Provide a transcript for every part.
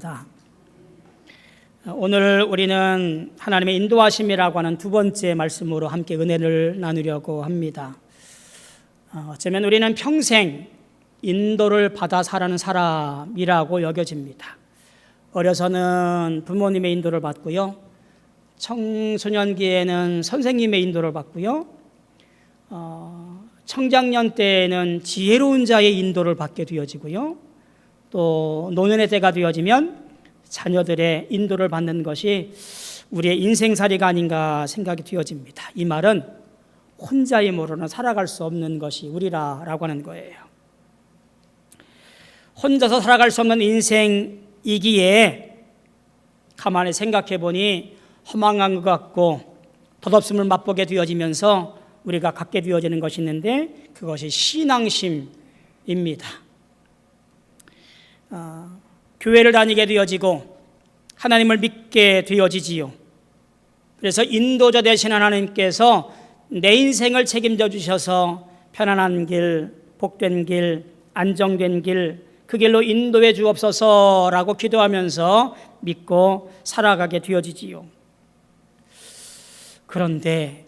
다. 오늘 우리는 하나님의 인도하심이라고 하는 두 번째 말씀으로 함께 은혜를 나누려고 합니다. 어, 어쩌면 우리는 평생 인도를 받아 살아는 사람이라고 여겨집니다. 어려서는 부모님의 인도를 받고요. 청소년기에는 선생님의 인도를 받고요. 어, 청장년 때에는 지혜로운 자의 인도를 받게 되어지고요. 또 노년의 때가 되어지면 자녀들의 인도를 받는 것이 우리의 인생살이가 아닌가 생각이 되어집니다. 이 말은 혼자의 모로는 살아갈 수 없는 것이 우리라라고 하는 거예요. 혼자서 살아갈 수 없는 인생이기에 가만히 생각해 보니 허망한 것 같고 덧없음을 맛보게 되어지면서 우리가 갖게 되어지는 것이 있는데 그것이 신앙심입니다. 어, 교회를 다니게 되어지고 하나님을 믿게 되어지지요. 그래서 인도자 되신 하나님께서 내 인생을 책임져 주셔서 편안한 길, 복된 길, 안정된 길, 그 길로 인도해 주옵소서라고 기도하면서 믿고 살아가게 되어지지요. 그런데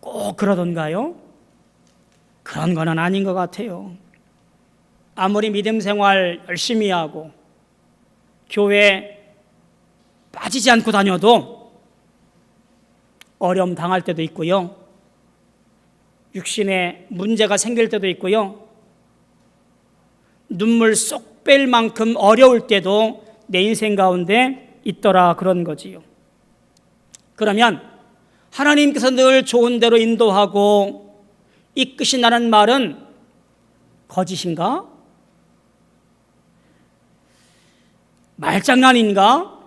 꼭 그러던가요? 그런 거는 아닌 것 같아요. 아무리 믿음 생활 열심히 하고 교회 빠지지 않고 다녀도 어려움 당할 때도 있고요. 육신에 문제가 생길 때도 있고요. 눈물 쏙 뺄 만큼 어려울 때도 내 인생 가운데 있더라 그런 거지요. 그러면 하나님께서 늘 좋은 대로 인도하고 이끄신다는 말은 거짓인가? 말장난인가?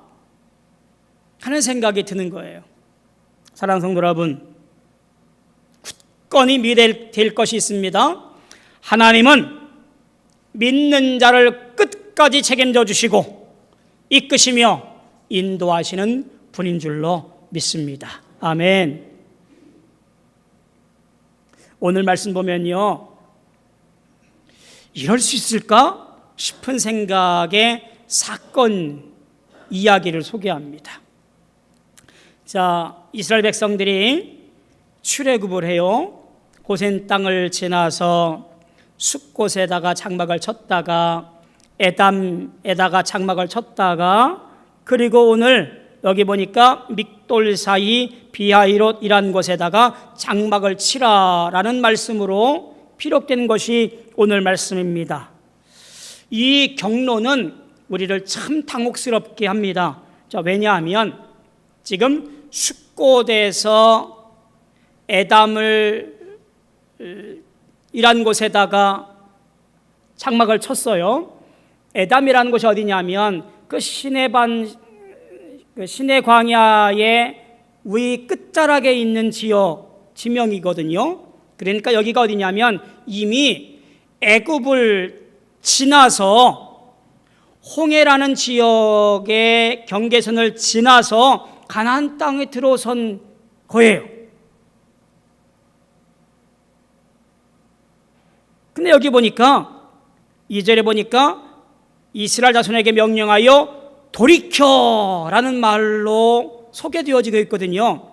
하는 생각이 드는 거예요. 사랑 성도 여러분, 굳건히 믿을 것이 있습니다. 하나님은 믿는 자를 끝까지 책임져 주시고 이끄시며 인도하시는 분인 줄로 믿습니다. 아멘. 오늘 말씀 보면요. 이럴 수 있을까 싶은 생각에 사건 이야기를 소개합니다. 자, 이스라엘 백성들이 출애굽을 해요. 고센 땅을 지나서 숲곳에다가 장막을 쳤다가 에담에다가 장막을 쳤다가 그리고 오늘 여기 보니까 믹돌 사이 비하이롯이란 곳에다가 장막을 치라라는 말씀으로 피력된 것이 오늘 말씀입니다. 이 경로는 우리를 참 당혹스럽게 합니다. 자, 왜냐하면 지금 숲곳에서 에담을 이란 곳에다가 장막을 쳤어요. 에담이라는 곳이 어디냐면 그 시내반 그 시내 광야의 위 끝자락에 있는 지역 지명이거든요. 그러니까 여기가 어디냐면 이미 애굽을 지나서 홍해라는 지역의 경계선을 지나서 가나안 땅에 들어선 거예요. 근데 여기 보니까 이절에 보니까 이스라엘 자손에게 명령하여 돌이켜라는 말로 소개되어지고 있거든요.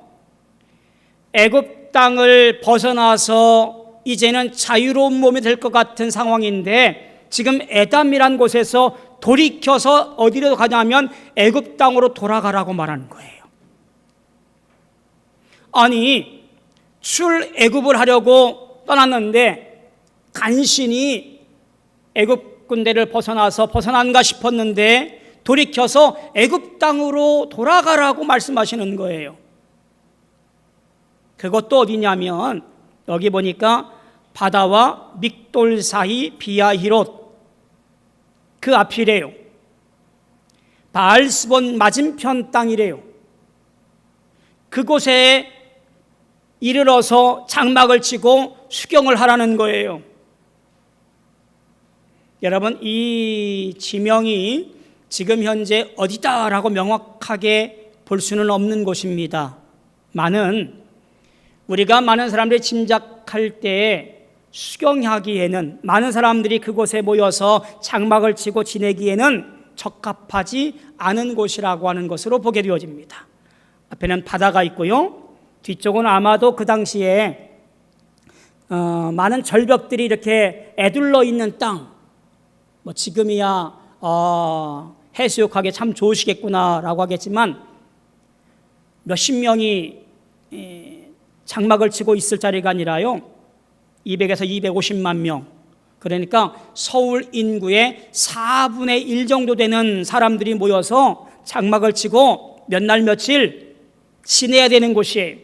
애굽 땅을 벗어나서 이제는 자유로운 몸이 될 것 같은 상황인데 지금 에담이란 곳에서 돌이켜서 어디로 가냐면 애굽 땅으로 돌아가라고 말하는 거예요. 아니 출 애굽을 하려고 떠났는데 간신히 애굽 군대를 벗어나서 벗어난가 싶었는데 돌이켜서 애굽 땅으로 돌아가라고 말씀하시는 거예요. 그것도 어디냐면 여기 보니까 바다와 믹돌 사이 비아히롯 그 앞이래요. 바알스본 맞은편 땅이래요. 그곳에 이르러서 장막을 치고 수경을 하라는 거예요. 여러분, 이 지명이 지금 현재 어디다라고 명확하게 볼 수는 없는 곳입니다. 많은 우리가 많은 사람들이 짐작할 때 수경하기에는 많은 사람들이 그곳에 모여서 장막을 치고 지내기에는 적합하지 않은 곳이라고 하는 것으로 보게 되어집니다. 앞에는 바다가 있고요. 뒤쪽은 아마도 그 당시에 어, 많은 절벽들이 이렇게 애둘러 있는 땅. 뭐 지금이야 어, 해수욕하기 참 좋으시겠구나라고 하겠지만 몇십 명이 에, 장막을 치고 있을 자리가 아니라요. 200에서 250만 명. 그러니까 서울 인구의 4분의 1 정도 되는 사람들이 모여서 장막을 치고 몇 날 며칠 지내야 되는 곳이에요.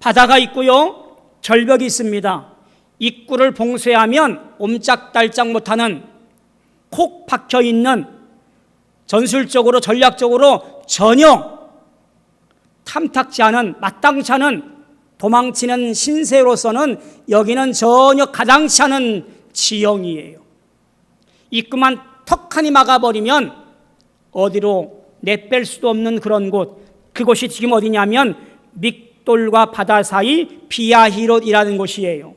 바다가 있고요. 절벽이 있습니다. 입구를 봉쇄하면 옴짝달짝 못하는 콕 박혀 있는 전술적으로 전략적으로 전혀 탐탁지 않은 마땅치 않은 도망치는 신세로서는 여기는 전혀 가당치 않은 지형이에요. 입구만 턱하니 막아버리면 어디로 내뺄 수도 없는 그런 곳. 그곳이 지금 어디냐면 믹돌과 바다 사이 비아히롯이라는 곳이에요.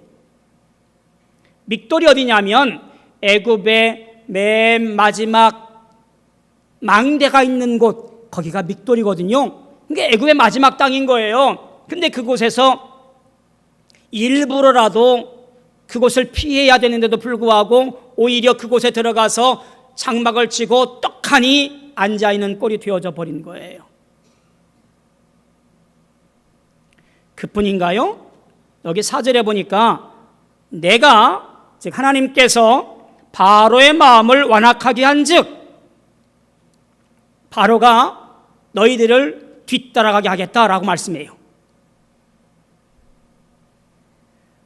믹돌이 어디냐면 애굽의 맨 마지막 망대가 있는 곳 거기가 믹돌이거든요. 그게 애굽의 마지막 땅인 거예요. 근데 그곳에서 일부러라도 그곳을 피해야 되는데도 불구하고 오히려 그곳에 들어가서 장막을 치고 떡하니 앉아 있는 꼴이 되어져 버린 거예요. 그뿐인가요? 여기 사절에 보니까 내가 즉 하나님께서 바로의 마음을 완악하게 한즉 바로가 너희들을 뒤따라가게 하겠다라고 말씀해요.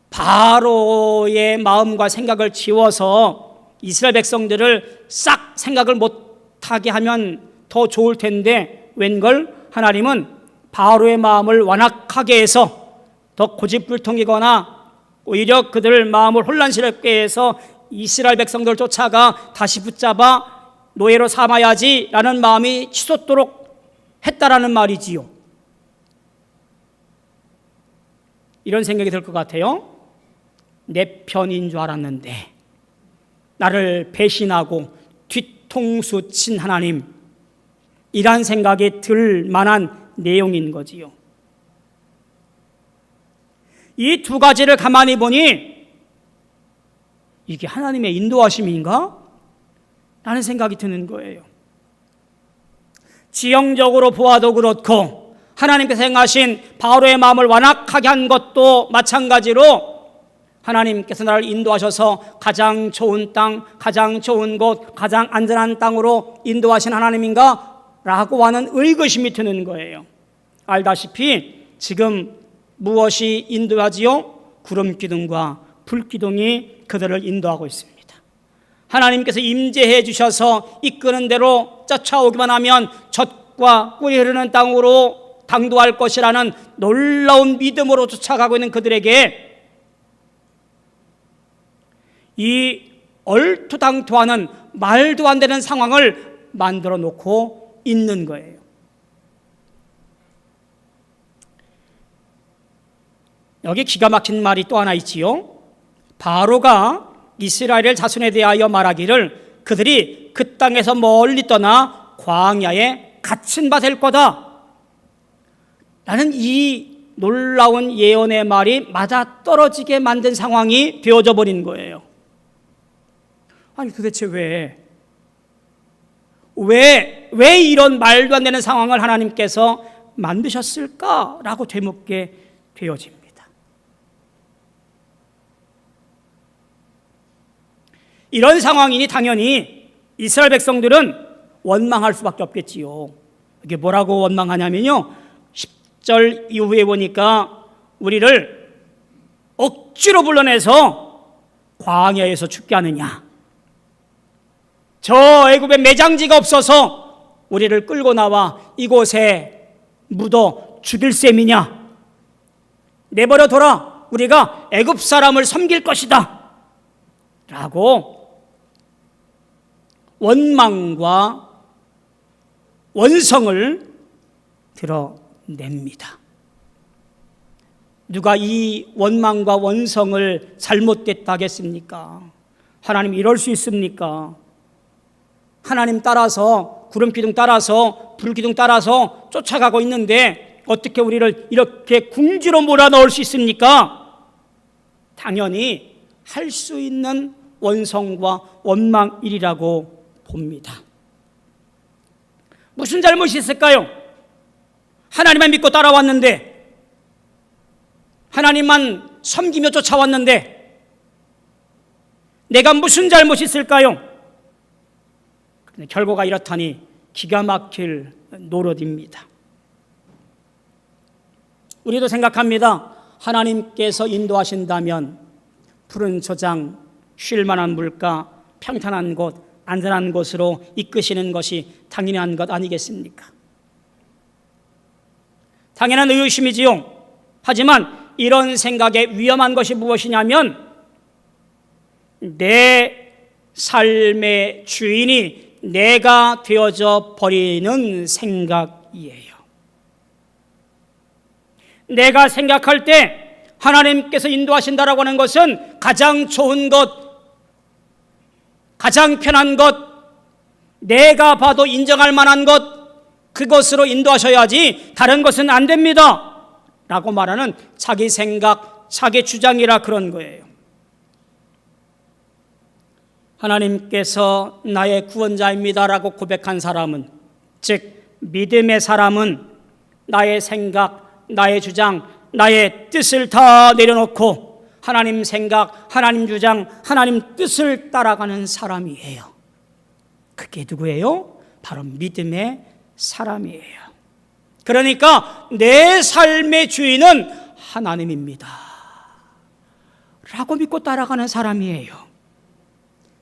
바로의 마음과 생각을 지워서 이스라엘 백성들을 싹 생각을 못하게 하면 더 좋을 텐데 웬걸 하나님은 바로의 마음을 완악하게 해서 더 고집불통이거나 오히려 그들 마음을 혼란스럽게 해서 이스라엘 백성들을 쫓아가 다시 붙잡아 노예로 삼아야지라는 마음이 치솟도록 했다라는 말이지요. 이런 생각이 들 것 같아요. 내 편인 줄 알았는데 나를 배신하고 뒤통수 친 하나님 이란 생각이 들 만한 내용인 거지요. 이 두 가지를 가만히 보니 이게 하나님의 인도하심인가? 라는 생각이 드는 거예요. 지형적으로 보아도 그렇고 하나님께서 행하신 바로의 마음을 완악하게 한 것도 마찬가지로 하나님께서 나를 인도하셔서 가장 좋은 땅, 가장 좋은 곳, 가장 안전한 땅으로 인도하신 하나님인가? 라고 하는 의구심이 드는 거예요. 알다시피 지금 무엇이 인도하지요? 구름 기둥과 불 기둥이 그들을 인도하고 있습니다. 하나님께서 임재해 주셔서 이끄는 대로 쫓아오기만 하면 젖과 꿀이 흐르는 땅으로 당도할 것이라는 놀라운 믿음으로 쫓아가고 있는 그들에게 이 얼토당토하는 말도 안 되는 상황을 만들어 놓고 있는 거예요. 여기 기가 막힌 말이 또 하나 있지요. 바로가 이스라엘 자손에 대하여 말하기를 그들이 그 땅에서 멀리 떠나 광야에 갇힌 바 될 거다. 라는 이 놀라운 예언의 말이 맞아 떨어지게 만든 상황이 되어져 버린 거예요. 아니 도대체 왜? 왜, 왜 이런 말도 안 되는 상황을 하나님께서 만드셨을까라고 되묻게 되어집니다. 이런 상황이니 당연히 이스라엘 백성들은 원망할 수밖에 없겠지요. 이게 뭐라고 원망하냐면요. 10절 이후에 보니까 우리를 억지로 불러내서 광야에서 죽게 하느냐. 저 애굽에 매장지가 없어서 우리를 끌고 나와 이곳에 묻어 죽일 셈이냐? 내버려 둬라. 우리가 애굽 사람을 섬길 것이다. 라고 원망과 원성을 드러냅니다. 누가 이 원망과 원성을 잘못됐다 하겠습니까? 하나님 이럴 수 있습니까? 하나님 따라서 구름 기둥 따라서 불 기둥 따라서 쫓아가고 있는데 어떻게 우리를 이렇게 궁지로 몰아넣을 수 있습니까? 당연히 할 수 있는 원성과 원망일이라고 봅니다. 무슨 잘못이 있을까요? 하나님만 믿고 따라왔는데 하나님만 섬기며 쫓아왔는데 내가 무슨 잘못이 있을까요? 결과가 이렇다니 기가 막힐 노릇입니다. 우리도 생각합니다. 하나님께서 인도하신다면 푸른 저장, 쉴 만한 물가, 평탄한 곳, 안전한 곳으로 이끄시는 것이 당연한 것 아니겠습니까? 당연한 의심이지요. 하지만 이런 생각에 위험한 것이 무엇이냐면 내 삶의 주인이 내가 되어져 버리는 생각이에요. 내가 생각할 때 하나님께서 인도하신다라고 하는 것은 가장 좋은 것, 가장 편한 것, 내가 봐도 인정할 만한 것, 그것으로 인도하셔야지 다른 것은 안 됩니다. 라고 말하는 자기 생각, 자기 주장이라 그런 거예요. 하나님께서 나의 구원자입니다라고 고백한 사람은, 즉, 믿음의 사람은 나의 생각, 나의 주장, 나의 뜻을 다 내려놓고 하나님 생각, 하나님 주장, 하나님 뜻을 따라가는 사람이에요. 그게 누구예요? 바로 믿음의 사람이에요. 그러니까 내 삶의 주인은 하나님입니다. 라고 믿고 따라가는 사람이에요.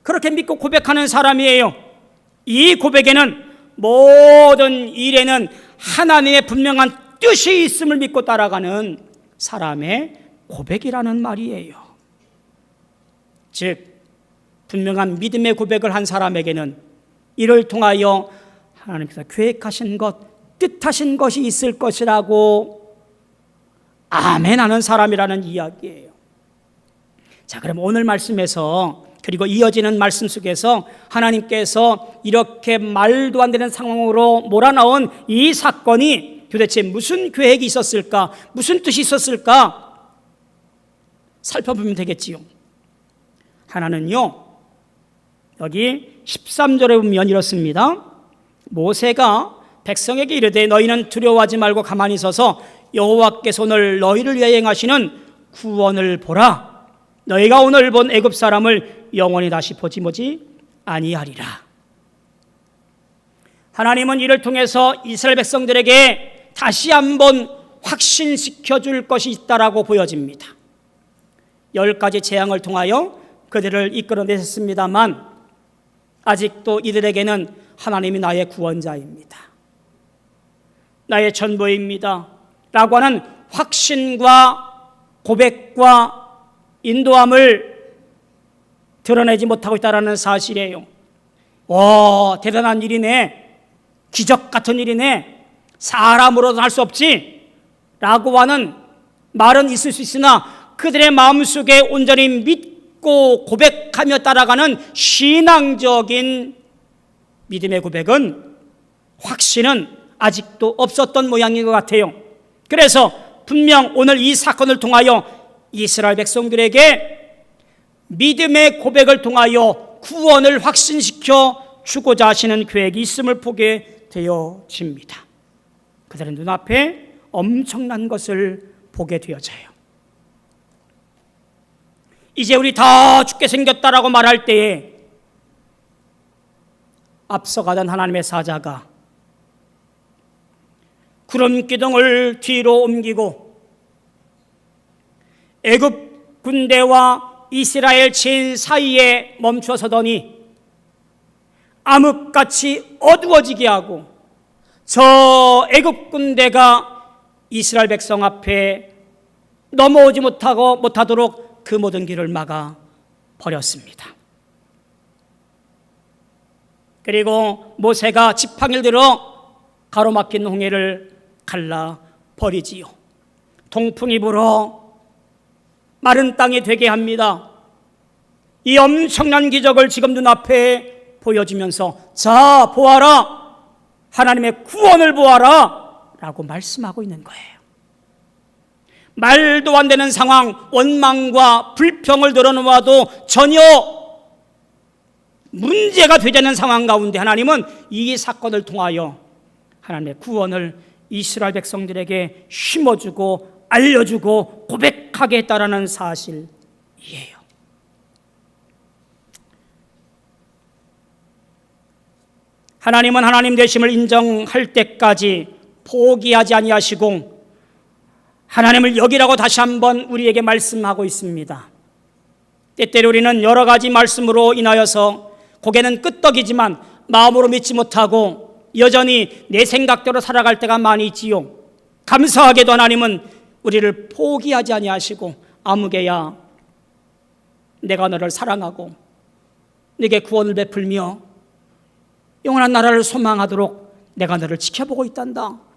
그렇게 믿고 고백하는 사람이에요. 이 고백에는 모든 일에는 하나님의 분명한 뜻이 있음을 믿고 따라가는 사람의 고백이라는 말이에요. 즉, 분명한 믿음의 고백을 한 사람에게는 이를 통하여 하나님께서 계획하신 것, 뜻하신 것이 있을 것이라고 아멘 하는 사람이라는 이야기예요. 자, 그럼 오늘 말씀에서 그리고 이어지는 말씀 속에서 하나님께서 이렇게 말도 안 되는 상황으로 몰아넣은 이 사건이 도대체 무슨 계획이 있었을까? 무슨 뜻이 있었을까? 살펴보면 되겠지요. 하나는요, 여기 13절에 보면 이렇습니다. 모세가 백성에게 이르되 너희는 두려워하지 말고 가만히 서서 여호와께서 오늘 너희를 위하여 행하시는 구원을 보라. 너희가 오늘 본 애굽 사람을 영원히 다시 보지 뭐지 아니하리라. 하나님은 이를 통해서 이스라엘 백성들에게 다시 한번 확신시켜 줄 것이 있다라고 보여집니다. 열 가지 재앙을 통하여 그들을 이끌어내셨습니다만 아직도 이들에게는 하나님이 나의 구원자입니다. 나의 전부입니다. 라고 하는 확신과 고백과 인도함을 드러내지 못하고 있다는 사실이에요. 와, 대단한 일이네. 기적 같은 일이네. 사람으로도 할수 없지. 라고 하는 말은 있을 수 있으나 그들의 마음속에 온전히 믿고 고백하며 따라가는 신앙적인 믿음의 고백은 확신은 아직도 없었던 모양인 것 같아요. 그래서 분명 오늘 이 사건을 통하여 이스라엘 백성들에게 믿음의 고백을 통하여 구원을 확신시켜 주고자 하시는 계획이 있음을 보게 되어집니다. 그들의 눈앞에 엄청난 것을 보게 되어져요. 이제 우리 다 죽게 생겼다라고 말할 때에 앞서가던 하나님의 사자가 구름 기둥을 뒤로 옮기고 애굽 군대와 이스라엘 진 사이에 멈춰 서더니 암흑같이 어두워지게 하고 저 애굽 군대가 이스라엘 백성 앞에 넘어오지 못하고 못하도록 그 모든 길을 막아 버렸습니다. 그리고 모세가 지팡이를 들어 가로막힌 홍해를 갈라 버리지요. 동풍이 불어 마른 땅이 되게 합니다. 이 엄청난 기적을 지금 눈앞에 보여주면서 자 보아라 하나님의 구원을 보아라 라고 말씀하고 있는 거예요. 말도 안 되는 상황, 원망과 불평을 들어놓아도 전혀 문제가 되지 않는 상황 가운데 하나님은 이 사건을 통하여 하나님의 구원을 이스라엘 백성들에게 심어주고 알려주고 고백하게 했다라는 사실이에요. 하나님은 하나님 되심을 인정할 때까지 포기하지 아니하시고 하나님을 여기라고 다시 한번 우리에게 말씀하고 있습니다. 때때로 우리는 여러 가지 말씀으로 인하여서 고개는 끄떡이지만 마음으로 믿지 못하고 여전히 내 생각대로 살아갈 때가 많이 있지요. 감사하게도 하나님은 우리를 포기하지 아니하시고 아무개야 내가 너를 사랑하고 네게 구원을 베풀며 영원한 나라를 소망하도록 내가 너를 지켜보고 있단다.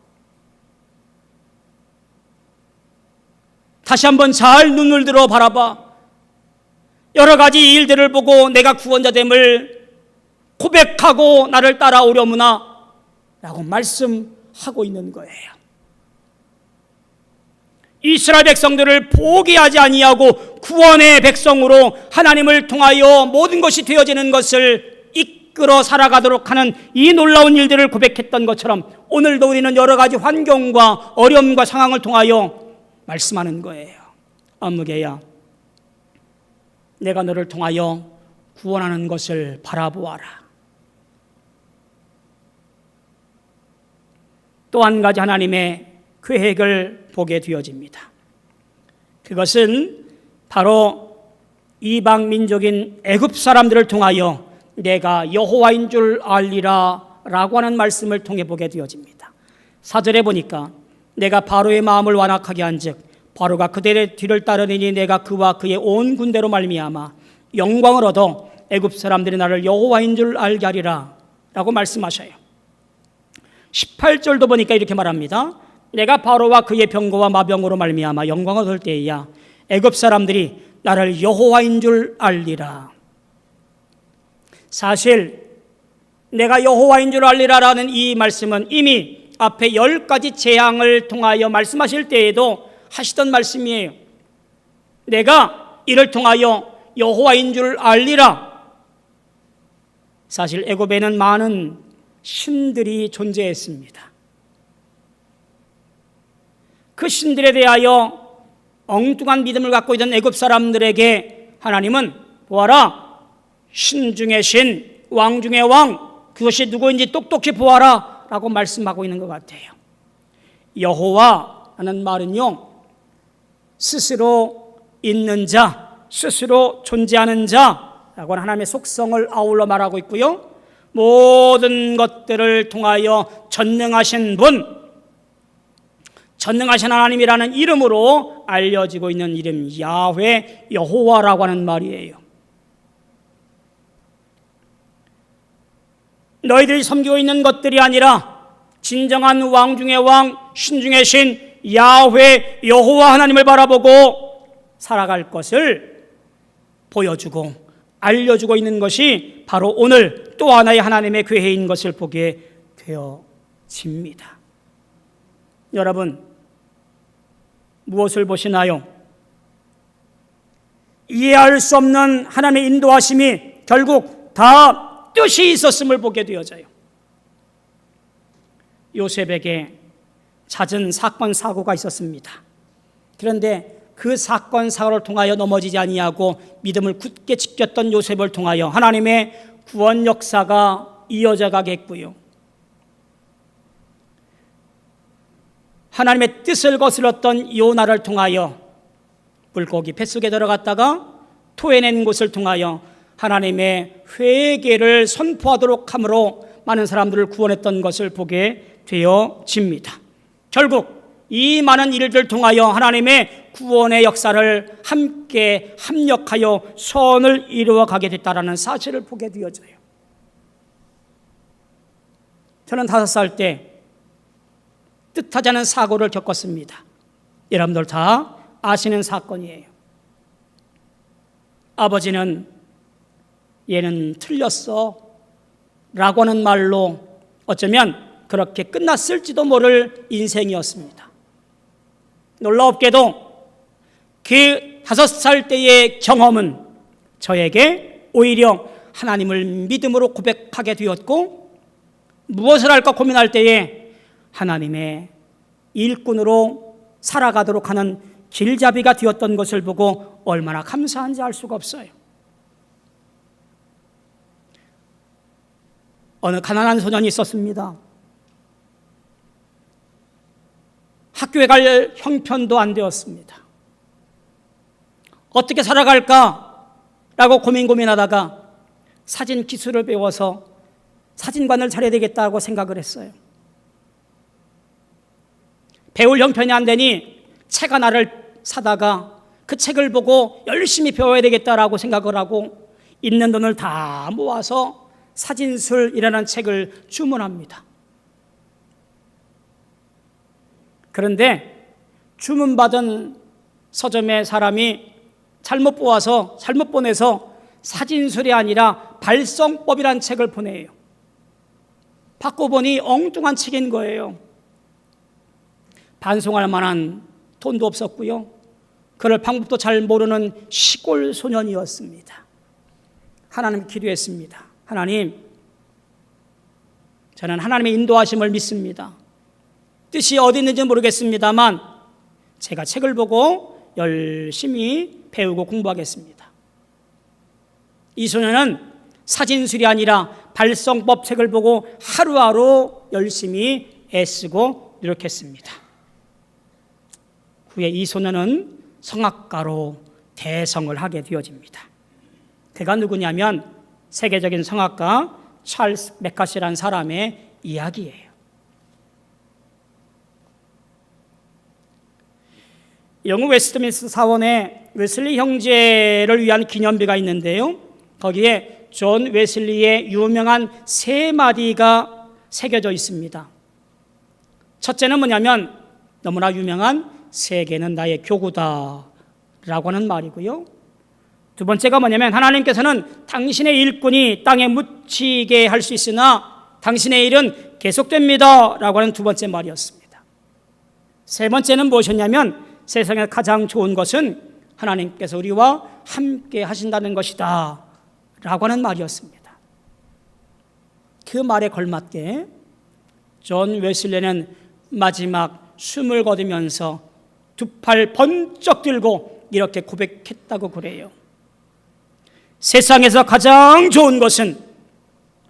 다시 한번 잘 눈을 들어 바라봐. 여러 가지 일들을 보고 내가 구원자됨을 고백하고 나를 따라오려무나 라고 말씀하고 있는 거예요. 이스라엘 백성들을 포기하지 아니하고 구원의 백성으로 하나님을 통하여 모든 것이 되어지는 것을 이끌어 살아가도록 하는 이 놀라운 일들을 고백했던 것처럼 오늘도 우리는 여러 가지 환경과 어려움과 상황을 통하여 말씀하는 거예요. 안무개야, 내가 너를 통하여 구원하는 것을 바라보아라. 또 한 가지 하나님의 계획을 보게 되어집니다. 그것은 바로 이방 민족인 애굽 사람들을 통하여 내가 여호와인 줄 알리라라고 하는 말씀을 통해 보게 되어집니다. 사절에 보니까 내가 바로의 마음을 완악하게 한즉 바로가 그들의 뒤를 따르니 내가 그와 그의 온 군대로 말미암아 영광을 얻어 애굽 사람들이 나를 여호와인 줄 알게 하리라라고 말씀하셔요. 18절도 보니까 이렇게 말합니다. 내가 바로와 그의 병거와 마병으로 말미암아 영광을 얻을 때에야 애굽 사람들이 나를 여호와인 줄 알리라. 사실 내가 여호와인 줄 알리라라는 이 말씀은 이미 앞에 열 가지 재앙을 통하여 말씀하실 때에도 하시던 말씀이에요. 내가 이를 통하여 여호와인 줄 알리라. 사실 애굽에는 많은 신들이 존재했습니다. 그 신들에 대하여 엉뚱한 믿음을 갖고 있던 애굽 사람들에게 하나님은 보아라 신 중의 신, 왕 중의 왕 그것이 누구인지 똑똑히 보아라 라고 말씀하고 있는 것 같아요. 여호와라는 말은요 스스로 있는 자, 스스로 존재하는 자라고 하나님의 속성을 아울러 말하고 있고요. 모든 것들을 통하여 전능하신 분, 전능하신 하나님이라는 이름으로 알려지고 있는 이름 야훼 여호와라고 하는 말이에요. 너희들이 섬기고 있는 것들이 아니라 진정한 왕 중의 왕, 신 중의 신, 야훼 여호와 하나님을 바라보고 살아갈 것을 보여주고 알려주고 있는 것이 바로 오늘 또 하나의 하나님의 괴해인 것을 보게 되어집니다. 여러분, 무엇을 보시나요? 이해할 수 없는 하나님의 인도하심이 결국 다 뜻이 있었음을 보게 되어져요. 요셉에게 잦은 사건 사고가 있었습니다. 그런데 그 사건 사고를 통하여 넘어지지 아니하고 믿음을 굳게 지켰던 요셉을 통하여 하나님의 구원 역사가 이어져 가겠고요. 하나님의 뜻을 거슬렀던 요나를 통하여 물고기 뱃속에 들어갔다가 토해낸 곳을 통하여 하나님의 회개를 선포하도록 함으로 많은 사람들을 구원했던 것을 보게 되어집니다. 결국 이 많은 일들 통하여 하나님의 구원의 역사를 함께 합력하여 선을 이루어 가게 됐다라는 사실을 보게 되어져요. 저는 다섯 살 때 뜻하지 않은 사고를 겪었습니다. 여러분들 다 아시는 사건이에요. 아버지는 얘는 틀렸어. 라고 하는 말로 어쩌면 그렇게 끝났을지도 모를 인생이었습니다. 놀라웠게도 그 다섯 살 때의 경험은 저에게 오히려 하나님을 믿음으로 고백하게 되었고 무엇을 할까 고민할 때에 하나님의 일꾼으로 살아가도록 하는 길잡이가 되었던 것을 보고 얼마나 감사한지 알 수가 없어요. 어느 가난한 소년이 있었습니다. 학교에 갈 형편도 안 되었습니다. 어떻게 살아갈까? 라고 고민 고민하다가 사진 기술을 배워서 사진관을 차려야 되겠다고 생각을 했어요. 배울 형편이 안 되니 책 하나를 사다가 그 책을 보고 열심히 배워야 되겠다라고 생각을 하고 있는 돈을 다 모아서 사진술이라는 책을 주문합니다. 그런데 주문받은 서점의 사람이 잘못 보아서 잘못 보내서 사진술이 아니라 발성법이란 책을 보내요. 받고 보니 엉뚱한 책인 거예요. 반송할 만한 돈도 없었고요. 그럴 방법도 잘 모르는 시골 소년이었습니다. 하나님 기도했습니다. 하나님, 저는 하나님의 인도하심을 믿습니다. 뜻이 어디 있는지 모르겠습니다만 제가 책을 보고 열심히 배우고 공부하겠습니다. 이 소년은 사진술이 아니라 발성법 책을 보고 하루하루 열심히 애쓰고 노력했습니다. 후에 이 소년은 성악가로 대성을 하게 되어집니다. 그가 누구냐면 세계적인 성악가 찰스 메카시라는 사람의 이야기예요. 영국 웨스트민스 사원에 웨슬리 형제를 위한 기념비가 있는데요. 거기에 존 웨슬리의 유명한 세 마디가 새겨져 있습니다. 첫째는 뭐냐면 너무나 유명한 세계는 나의 교구다 라고 하는 말이고요. 두 번째가 뭐냐면 하나님께서는 당신의 일꾼이 땅에 묻히게 할 수 있으나 당신의 일은 계속됩니다 라고 하는 두 번째 말이었습니다. 세 번째는 무엇이었냐면 세상에 가장 좋은 것은 하나님께서 우리와 함께 하신다는 것이다 라고 하는 말이었습니다. 그 말에 걸맞게 존 웨슬레는 마지막 숨을 거두면서 두 팔 번쩍 들고 이렇게 고백했다고 그래요. 세상에서 가장 좋은 것은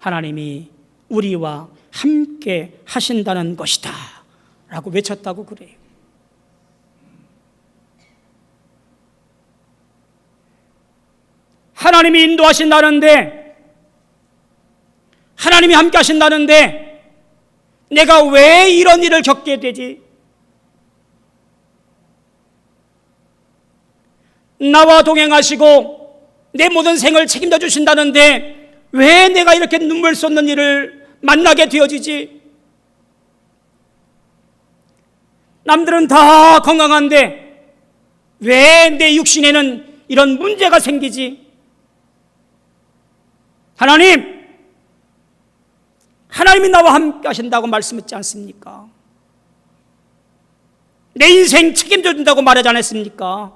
하나님이 우리와 함께 하신다는 것이다. 라고 외쳤다고 그래요. 하나님이 인도하신다는데, 하나님이 함께 하신다는데, 내가 왜 이런 일을 겪게 되지? 나와 동행하시고 내 모든 생을 책임져 주신다는데 왜 내가 이렇게 눈물 쏟는 일을 만나게 되어지지? 남들은 다 건강한데 왜 내 육신에는 이런 문제가 생기지? 하나님, 하나님이 나와 함께 하신다고 말씀했지 않습니까? 내 인생 책임져 준다고 말하지 않았습니까?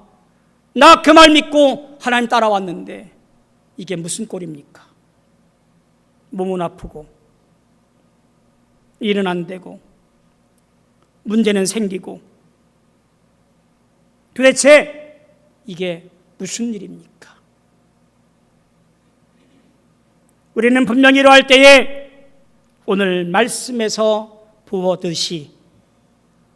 나 그 말 믿고 하나님 따라왔는데 이게 무슨 꼴입니까? 몸은 아프고 일은 안 되고 문제는 생기고 도대체 이게 무슨 일입니까? 우리는 분명히 이러할 때에 오늘 말씀에서 보듯이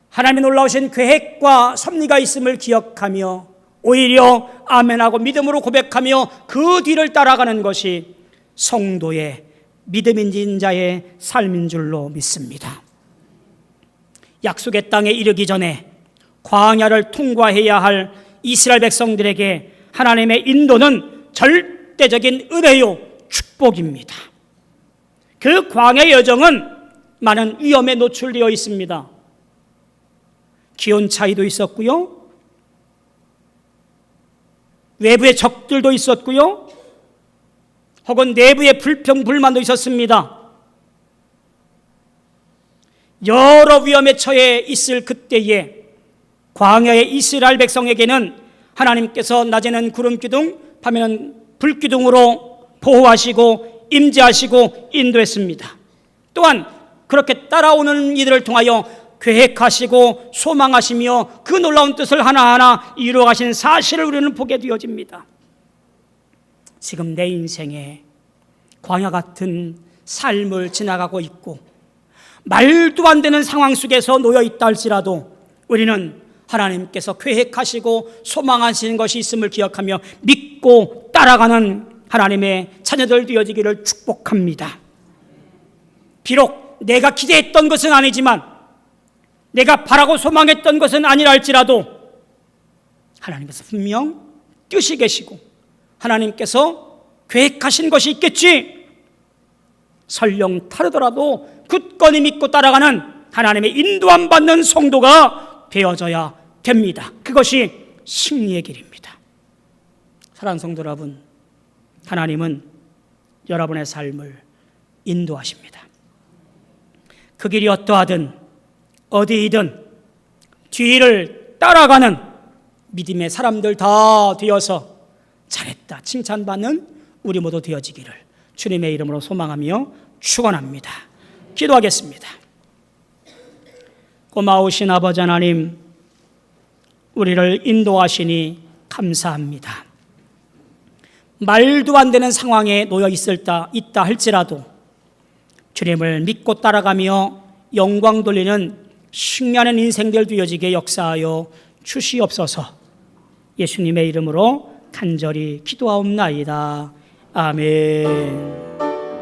하나님의 놀라우신 계획과 섭리가 있음을 기억하며 오히려 아멘하고 믿음으로 고백하며 그 뒤를 따라가는 것이 성도의 믿음인 자의 삶인 줄로 믿습니다. 약속의 땅에 이르기 전에 광야를 통과해야 할 이스라엘 백성들에게 하나님의 인도는 절대적인 은혜요 축복입니다. 그 광야 여정은 많은 위험에 노출되어 있습니다. 기온 차이도 있었고요. 외부의 적들도 있었고요. 혹은 내부의 불평, 불만도 있었습니다. 여러 위험에 처해 있을 그때에 광야의 이스라엘 백성에게는 하나님께서 낮에는 구름 기둥, 밤에는 불 기둥으로 보호하시고 임재하시고 인도했습니다. 또한 그렇게 따라오는 이들을 통하여 계획하시고 소망하시며 그 놀라운 뜻을 하나하나 이루어 가신 사실을 우리는 보게 되어집니다. 지금 내 인생에 광야 같은 삶을 지나가고 있고 말도 안 되는 상황 속에서 놓여 있다 할지라도 우리는 하나님께서 계획하시고 소망하시는 것이 있음을 기억하며 믿고 따라가는 하나님의 자녀들 되어지기를 축복합니다. 비록 내가 기대했던 것은 아니지만 내가 바라고 소망했던 것은 아니라 할지라도 하나님께서 분명 뜻이 계시고 하나님께서 계획하신 것이 있겠지. 설령 다르더라도 굳건히 믿고 따라가는 하나님의 인도함 받는 성도가 되어져야 됩니다. 그것이 승리의 길입니다. 사랑하는 성도 여러분, 하나님은 여러분의 삶을 인도하십니다. 그 길이 어떠하든 어디이든 뒤를 따라가는 믿음의 사람들 다 되어서 잘했다 칭찬받는 우리 모두 되어지기를 주님의 이름으로 소망하며 축원합니다. 기도하겠습니다. 고마우신 아버지 하나님 우리를 인도하시니 감사합니다. 말도 안 되는 상황에 놓여 있을 다 있다 할지라도 주님을 믿고 따라가며 영광 돌리는 승리하는 인생들 되어지게 역사하여 주시옵소서. 예수님의 이름으로 간절히 기도하옵나이다. 아멘.